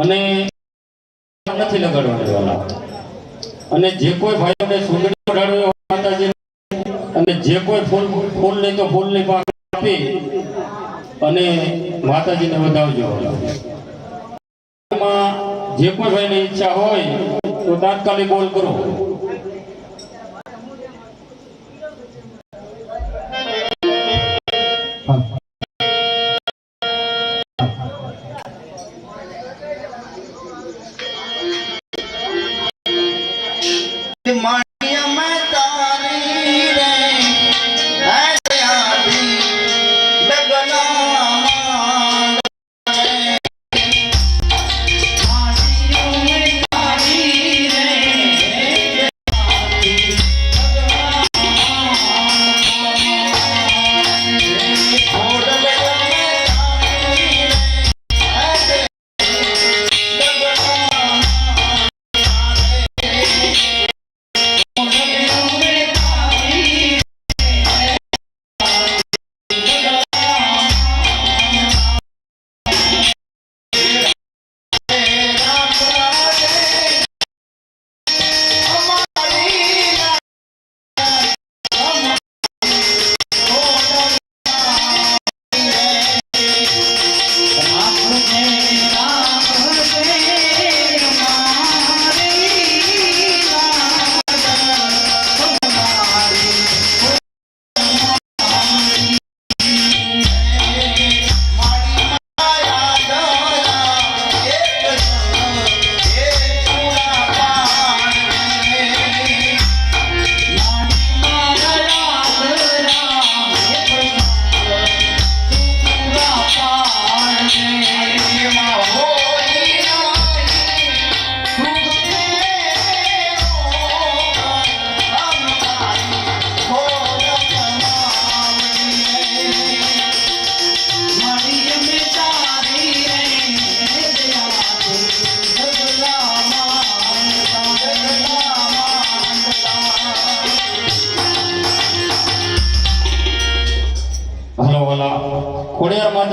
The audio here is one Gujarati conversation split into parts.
અને નથી લગાડવાની અને જે કોઈ ભાઈઓને સુંદરી ઓઢાડવી હોય માતાજી અને જે કોઈ ફૂલ ફૂલ નહીં તો ફૂલની પાક આપી અને માતાજીને વધાવજો. જે કોઈ ભાઈની ઈચ્છા હોય તો તાત્કાલિક બોલ કરો. માળિયા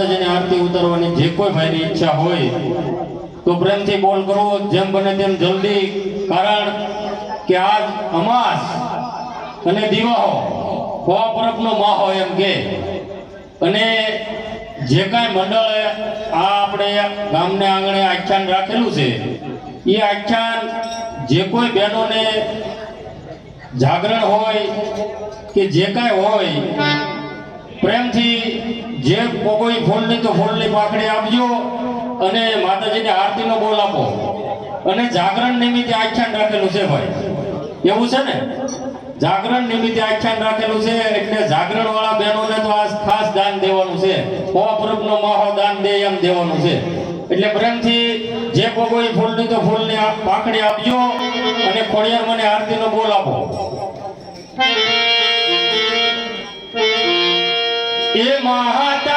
માતાજીની આરતી ઉતારવાની જે કોઈ ભાઈની ઈચ્છા હોય, તો પ્રેમથી બોલ કરો, જેમ બને તેમ જલ્દી. કારણ કે આજ અમાસ અને દિવાહો ફોવા પરબનો માહો એમ કે. અને જે કાંઈ મંડળે આ આપણે ગામને આંગણે આખ્યાન રાખેલું છે, એ આખ્યાન જે કોઈ બહેનોને જાગરણ હોય કે જે કાંઈ હોય, પ્રેમથી જે કોઈ ફૂલની તો ફૂલની પાકડી આપજો અને માતાજીને આરતીનો બોલ આપો. અને જાગરણ નિમિત્તે આખ્યાન રાખેલું છે ભાઈ. એવું છે ને? જાગરણ નિમિત્તે આખ્યાન રાખેલું છે એટલે જાગરણ વાળા બહેનોને તો આ ખાસ દાન દેવાનું છે. નો માહો દાન દે એમ દેવાનું છે. એટલે પ્રેમથી જે કોઈ ફૂલની તો ફૂલની પાકડી આપજો અને ખોડિયાર મને આરતીનો બોલ આપો. એ માતા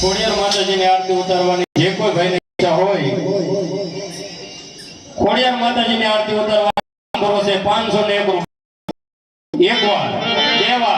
ખોડિયાર માતાજીની આરતી ઉતારવાની જે કોઈ ભાઈને ઈચ્છા હોય, ખોડિયાર માતાજીની આરતી ઉતારવા ભરોસે પાંચસો ને એક રૂપિયા. એક વાર, બે વાર.